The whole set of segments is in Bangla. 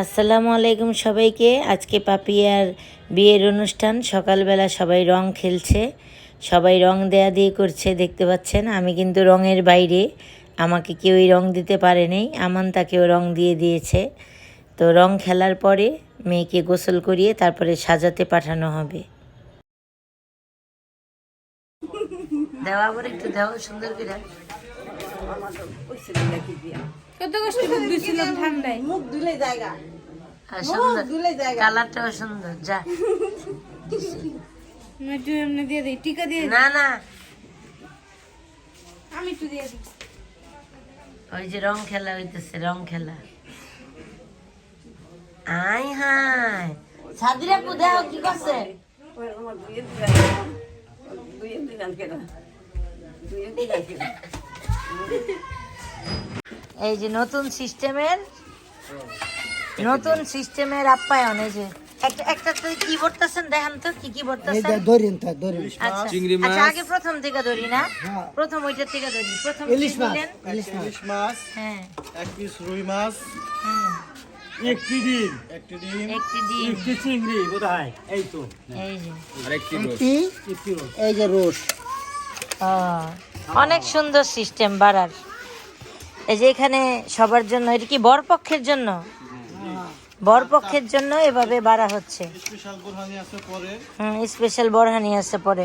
আসসালামু আলাইকুম সবাইকে। আজকে পাপিয়ার বিয়ের অনুষ্ঠান। সকালবেলা সবাই রং খেলছে। সবাই রং দেয়া দিয়ে করছে দেখতে পাচ্ছেন। আমি কিন্তু রঙের বাইরে। আমাকে কেউই রং দিতে পারেনি আমান তাকেও রং দিয়ে দিয়েছে। তো রং খেলার পরে মেয়েকে গোসল করিয়ে তারপরে সাজাতে পাঠানো হবে। দেওয়া আবার একটু দেওয়া সুন্দর করে। কত কষ্ট করে দিছিলাম ঠান্ডায়। মুখ ধুলে জায়গা। আর সুন্দর। ধুলে জায়গা। কালারটাও সুন্দর যা। আমি একটু এমনি দিয়ে দিই টিকা দিয়ে না না। আমি একটু দিয়ে দিই। ওই যে রং খেলা হইতেছে রং খেলা। আই হাই সাদিরা কুদে কি করছে? আমার দুয়ে দিলাম এই যে নতুন সিস্টেমের নতুন সিস্টেমের আপ্যায়ন এই যে একটা একটা তো কি দেখেন তো কি কি বলতেছেন ধরিন তা ধরিন। আচ্ছা। আচ্ছা আগে প্রথম থেকে ধরি না? প্রথম ওইটা থেকে ধরি। প্রথম ইলিশ মাছ ইলিশ মাছ। হ্যাঁ। এক পিস রুই মাছ হুম একটি ডিম। একটি ডিম। একটি ডিম। একটি চিংড়ি বোধ এই তো। এই যে। একটি এই যে রোস। অনেক সুন্দর সিস্টেম বাড়ার। এই যে এখানে সবার জন্য এটা কি বরপক্ষের জন্য? বরপক্ষের জন্য এভাবে বাড়া হচ্ছে। স্পেশাল বোরহানি আছে পরে। হুম স্পেশাল বরহানি আছে পরে।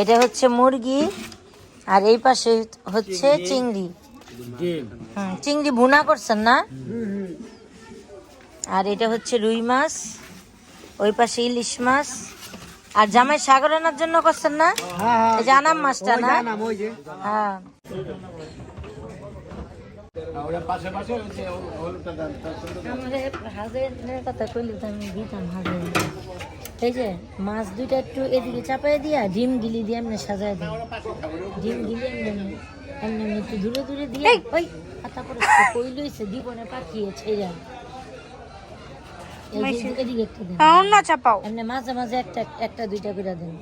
এটা হচ্ছে মুরগি আর এই পাশে হচ্ছে চিংড়ি। হুম চিংড়ি ভুনা করছেন না? আর এটা হচ্ছে রুই মাছ ওই পাশে ইলিশ মাছ। আর জামাই সাগর আনার জন্য করছেন না? এই যে আনাম মাছটা না? হ্যাঁ। কথা কইলে তো আমি দিতাম এই যে মাছ দুইটা একটু এদিকে চাপাই দিয়া ডিম গিলি দিয়ে এমনি সাজায় দিই ডিম গিলি এমনি এমনি একটু দূরে দূরে দিয়ে ওই দিবনে ছেড়া এই যে এদিকে একটু দেন অন্য চাপাও। এমনি মাঝে মাঝে একটা একটা দুইটা করে দেন।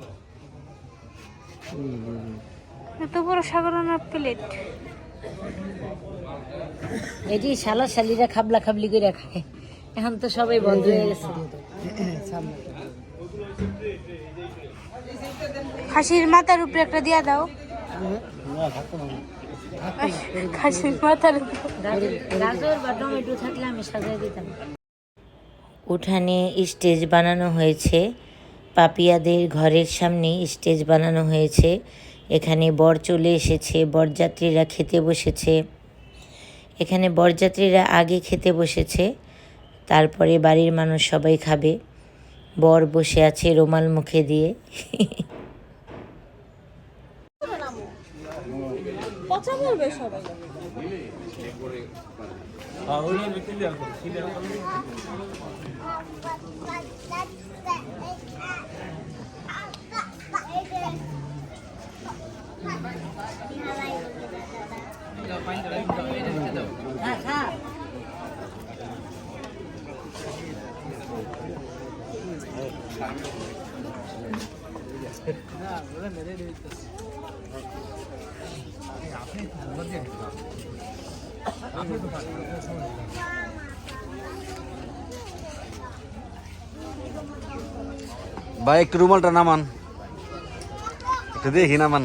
এত বড় সাগরানোর প্লেট। এটি শালা শালিরা খাবলা খাবলি করে খায়। এখন তো সবাই বন্ধ হয়ে গেছে। খাসির মাথার উপরে একটা দিয়া দাও। খাসির মাথার উপরে। গাজর বা টমেটো থাকলে আমি সাজাই দিতাম। উঠানে স্টেজ বানানো হয়েছে। পাপিয়াদের ঘরের সামনে স্টেজ বানানো হয়েছে। এখানে বর চলে এসেছে বরযাত্রীরা খেতে বসেছে। এখানে বরযাত্রীরা আগে খেতে বসেছে তারপরে বাড়ির মানুষ সবাই খাবে। বর বসে আছে রুমাল মুখে দিয়ে। আপনি তো ভাই একটু রুমালটা নামান। একটু দেখি নামান।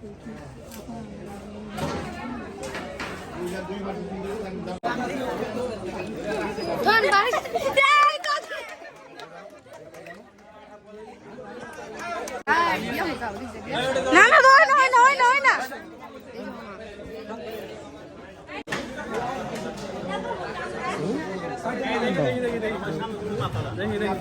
আছে না না না নয় নয় নয় নয় না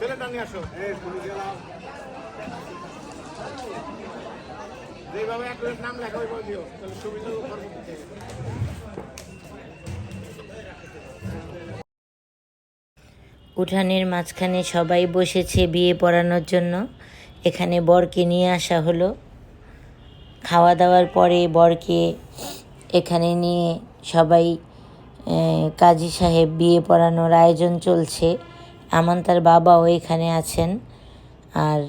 ছেলেটা নিয়ে আসো। যেভাবে এক নাম লেখা হইব দিও তাহলে সুবিধা উঠানের মাঝখানে সবাই বসেছে বিয়ে পড়ানোর জন্য। এখানে বরকে নিয়ে আসা হলো। খাওয়া দাওয়ার পরে বরকে এখানে নিয়ে সবাই কাজী সাহেব বিয়ে পড়ানোর আয়োজন চলছে। আমান তার বাবাও এখানে আছেন আর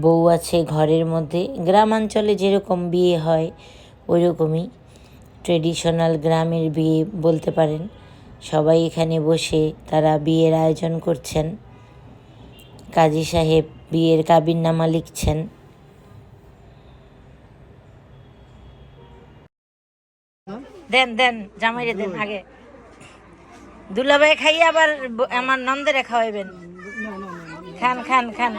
বউ আছে ঘরের মধ্যে। গ্রামাঞ্চলে যেরকম বিয়ে হয় ওই রকমই ট্রেডিশনাল গ্রামের বিয়ে বলতে পারেন। সবাই এখানে বসে তারা বিয়ের আয়োজন করছেন। কাজী সাহেব বিয়ের কাবিননামা লিখছেন। দেন দেন, জামাইরে দেন, আগে। দুলাভাই খাইয়ে আবার আমার নন্দেরে খাওয়াইবেন। খান খান খান।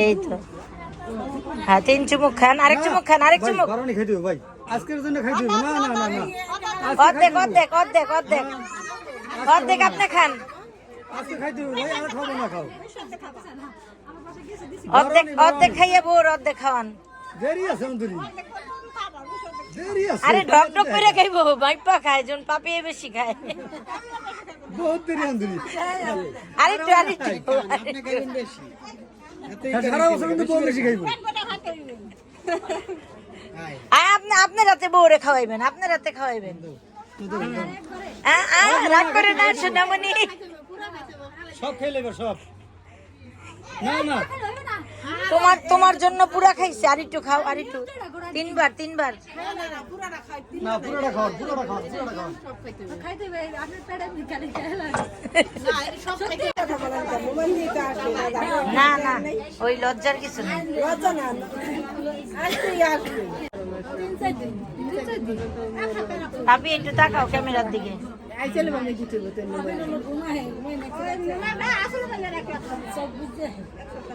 এই তো। হ্যাঁ তিন চুমুক খান আরেক চুমুক খান আরেক চুমুক। খাই ভাই। আজকের জন্য খাই দিও না না না না। অর্ধেক অর্ধেক অর্ধেক অর্ধেক। অর্ধেক আপনি খান। আজকে খাই দিও ভাই আর খাব না খাও। অর্ধেক অর্ধেক খাইয়ে বোর অর্ধেক খাওয়ান। দেরি আছে অন্তরি। আরে ঢক ঢক করে খাইবো বাইপা খায় জন পাপিয়ে বেশি খায়। বহুত দেরি অন্তরি আরেকটু আরেকটু সারা বছর কিন্তু বহুত বেশি খাইবো। আয় আপনি আপনার রাতে বউরে খাওয়াইবেন আপনার রাতে খাওয়াইবেন। রাগ করে না সোনামণি। সব খাই লেবে সব। না না। তোমার তোমার জন্য পুরা খাইছে আর একটু খাও আর একটু। তিনবার তিনবার। না পুরোটা খাও পুরোটা খাও পুরোটা খাও। না না ওই লজ্জার কিছু নেই। ভাবি একটু তাকাও ক্যামেরার দিকে। দোনো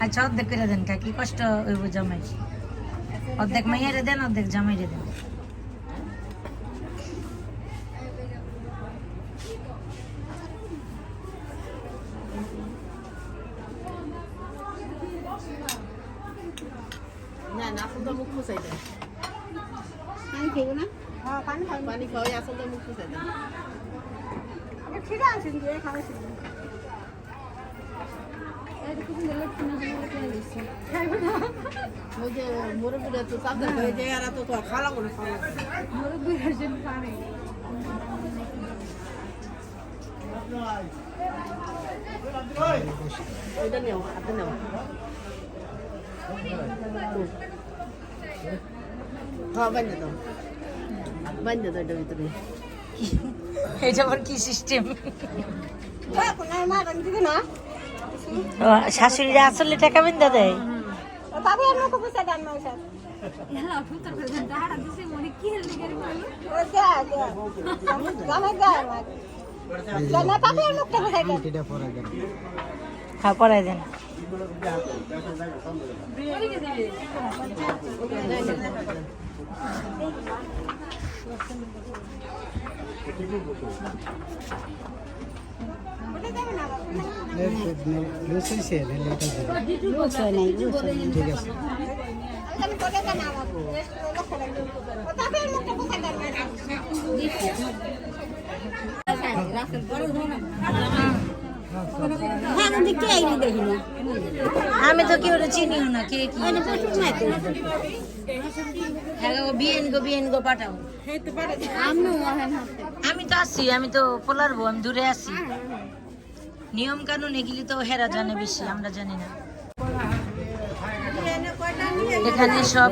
আচ্ছা অর্ধেক করে দেন কাকি কষ্ট হইব জামাই? অর্ধেক মাইয়ারে দেন অর্ধেক জামাইরে দেন। পানি খেয়ে না? হ্যাঁ পানি খাই পানি খাওয়াই আসলে মুখ খুঁজে দেন। ঠিক আছে খাওয়াইছি মুরব্বীরা তো চাপতে হয়ে যায় আর তো খাওয়া করে খাওয়া মুরব্বীরা কি সিস্টেম না। শাশুড়িরা আসলে টাকা বিন্দা দেয় হ্যাঁ দেন। আমি করে দেন আমার পাবে এর মুখটা পুষে দেন হ্যাঁ আমি তো কেউ চিনিও না কে কি? হ্যাঁ গো পাঠাও। আমি তো আছি আমি তো পোলারবো আমি দূরে আছি। নিয়ম কানুন এগুলি তো হেরা জানে বেশি, আমরা জানি না। এখানে সব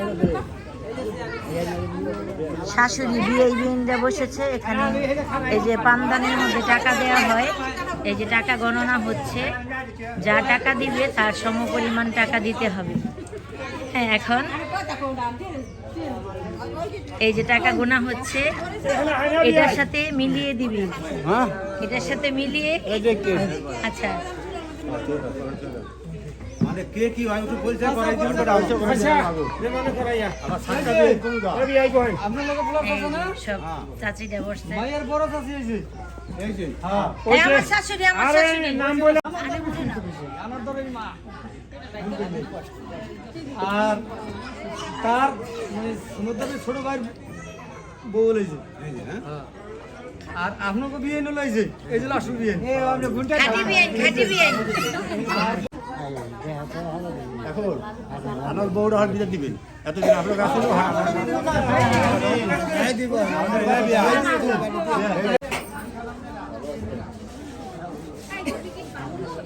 শাশুড়ি বিয়ে বিয়েনরা বসেছে, এখানে এই যে পামদানের মধ্যে টাকা দেওয়া হয়। এই যে টাকা গণনা হচ্ছে, যা টাকা দিবে তার সমপরিমাণ টাকা দিতে হবে। হ্যাঁ এখন এই যে টাকা গোনা হচ্ছে এটার সাথে মিলিয়ে দিবি। হ্যাঁ? এটার সাথে মিলিয়ে আচ্ছা। মানে কে কি হয় একটু পরিচয় করাই দিবেন তো আবার সাতটা এই সব চাচিটা বসছে। ভাইয়ের বড় চাষি হয়েছে। এই যে। এই আমার শাশুড়ি আমার শাশুড়ি। আমার ধরে মা আর তার মানে ছোট ভাইয়ের বউ লইছে আর আপনাকে বিয়ে লইছে। এই যে লাস্ট বিয়ে। এখন আমার বউরা হাত দিতে দিবেন এতদিন আপনার কাছে ছিল, হ্যাঁ দিব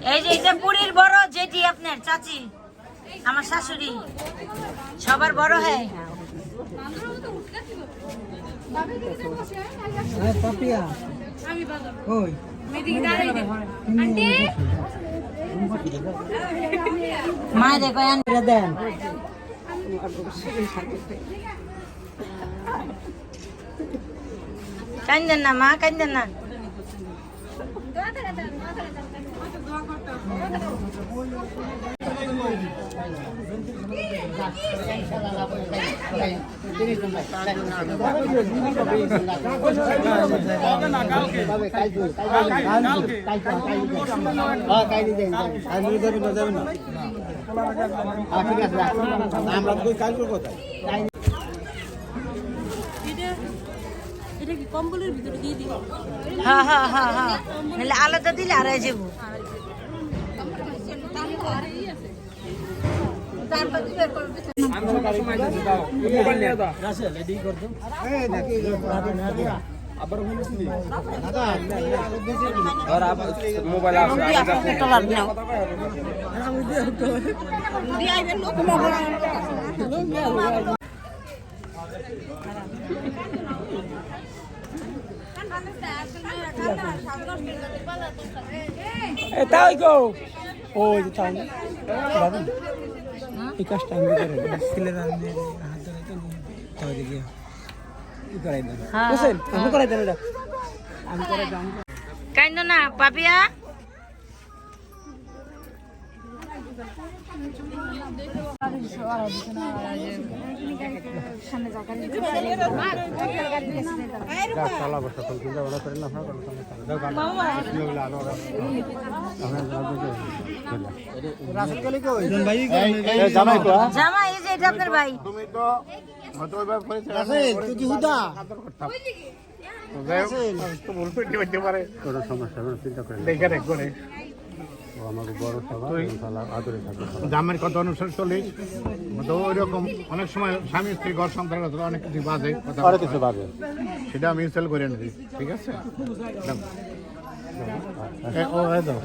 এই যে এটা পুরীর বড় যেটি আপনার চাচি আমার শাশুড়ি সবার বড় হ্যাঁ। মা দেখো দেন। কান্দেন না মা কান্দেন না। হ্যাঁ হ্যাঁ হ্যাঁ আলাদা দিলে আড়াই যাব। মোবাইল আছে দিয়ে আইবেন লোক এ তাই গো তাই বাবু এই কাজটা আমি করে ছেলেরা হাত ধরে তো তাই দেখি। কি করাই দেন বুঝছেন আমি করাই দেন এটা আমি করাই দেন কাইন্দ না পাপিয়া। জামা এই যে এটা আপনার ভাই। তুমি তো তুই কি হুদা? তো ভুল করে দিতে পারে কোনো সমস্যা চিন্তা করে দেখে রেখ করে। আমাকে বড় সভা আদরে থাকবে দামের কথা অনুসারে চলি তো ওই রকম অনেক সময় স্বামী স্ত্রী ঘর সন্তানের অনেক কিছু বাজে কথা কিছু বাজে। সেটা আমি সেল করে নিই ঠিক আছে? ও, দাও।